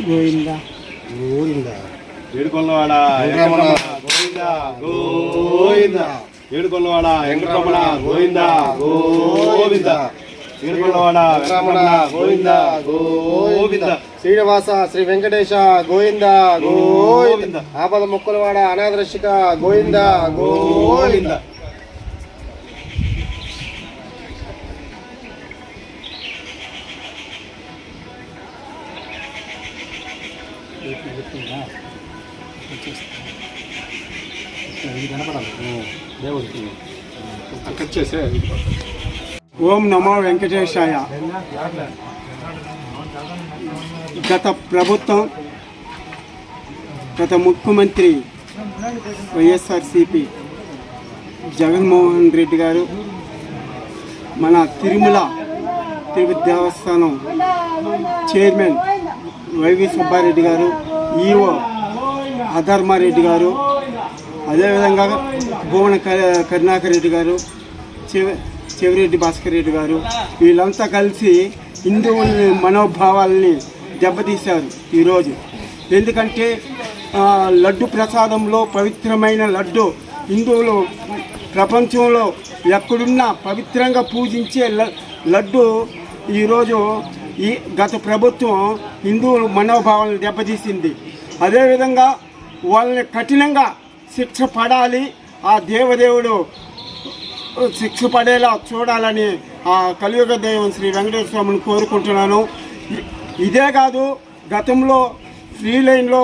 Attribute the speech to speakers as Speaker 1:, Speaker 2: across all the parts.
Speaker 1: గోవింద.
Speaker 2: గోవింద.
Speaker 3: ఏడుకొల్లవాడ
Speaker 2: వెంకటరమణ.
Speaker 3: గోవింద గోవింద. ఏడుకొల్లవాడ వెంకటరమణ గోవింద గోవింద. ఏడుకొల్లవాడ వెంకటరమణ గోవింద గోవింద.
Speaker 2: శ్రీనివాస శ్రీ వెంకటేశ గోవింద గోవింద. ఆపద మొక్కులవాడ అనాథరక్షిక గోవింద గోవింద.
Speaker 1: ఓం నమో వెంకటేశాయ. గత ప్రభుత్వం గత ముఖ్యమంత్రి వైఎస్ఆర్సిపి జగన్మోహన్ రెడ్డి గారు మన తిరుమల తిరుపతి దేవస్థానం చైర్మన్ వైవి సుబ్బారెడ్డి గారు ఈఓ అధర్మారెడ్డి గారు అదేవిధంగా భువన కరుణాకర్ రెడ్డి గారు చివ చెవిరెడ్డి భాస్కర్ రెడ్డి గారు వీళ్ళంతా కలిసి హిందువుల్ని మనోభావాల్ని దెబ్బతీశారు ఈరోజు. ఎందుకంటే లడ్డు ప్రసాదంలో పవిత్రమైన లడ్డు హిందువులు ప్రపంచంలో ఎక్కడున్నా పవిత్రంగా పూజించే ల- లడ్డు ఈరోజు ఈ గత ప్రభుత్వం హిందువుల మనోభావాలను దెబ్బతీసింది. అదేవిధంగా వాళ్ళని కఠినంగా శిక్ష పడాలి ఆ దేవదేవుడు శిక్ష పడేలా చూడాలని ఆ కలియుగ దైవం శ్రీ వెంకటేశ్వర స్వామిని కోరుకుంటున్నాను. ఇదే కాదు గతంలో ఫ్రీ లైన్లో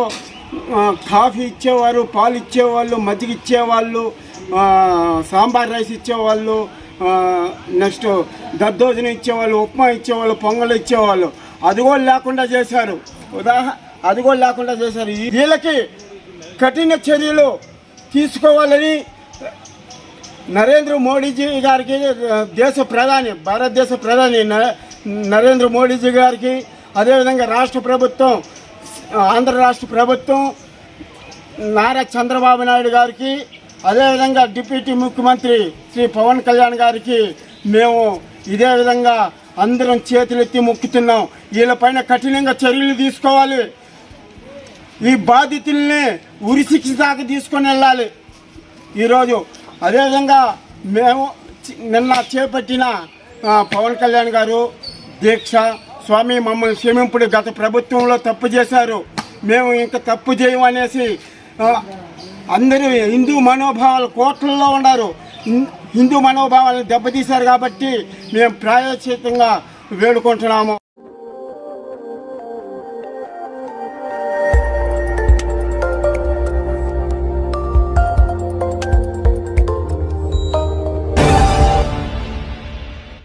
Speaker 1: కాఫీ ఇచ్చేవారు పాలు ఇచ్చేవాళ్ళు మజ్జిగ ఇచ్చేవాళ్ళు సాంబార్ రైస్ ఇచ్చేవాళ్ళు నెక్స్ట్ దద్దోజనం ఇచ్చేవాళ్ళు ఉప్మా ఇచ్చేవాళ్ళు పొంగలు ఇచ్చేవాళ్ళు. అది కూడా లేకుండా చేశారు. ఉదాహరణ అది కూడా లేకుండా చేశారు. వీళ్ళకి కఠిన చర్యలు తీసుకోవాలని నరేంద్ర మోడీజీ గారికి దేశ ప్రధాని భారతదేశ ప్రధాని నరేంద్ర మోడీజీ గారికి అదేవిధంగా రాష్ట్ర ప్రభుత్వం ఆంధ్ర రాష్ట్ర ప్రభుత్వం నారా చంద్రబాబు నాయుడు గారికి అదేవిధంగా డిప్యూటీ ముఖ్యమంత్రి శ్రీ పవన్ కళ్యాణ్ గారికి మేము ఇదే విధంగా అందరం చేతులెత్తి మొక్కుతున్నాం. వీళ్ళపైన కఠినంగా చర్యలు తీసుకోవాలి. ఈ బాధితుల్ని ఉరిశిక్ష దాకా తీసుకొని వెళ్ళాలి. ఈరోజు అదేవిధంగా మేము నిన్న చేపట్టిన పవన్ కళ్యాణ్ గారు దీక్ష స్వామి మమ్మల్ని క్షమింపుడు గత ప్రభుత్వంలో తప్పు చేశారు. మేము ఇంకా తప్పు చేయమనేసి అందరూ హిందూ మనోభావాలు కోట్లలో ఉన్నారు. హిం- హిందూ మనోభావాలను దెబ్బతీశారు కాబట్టి మేము ప్రాయశ్చితంగా వేడుకుంటున్నాము.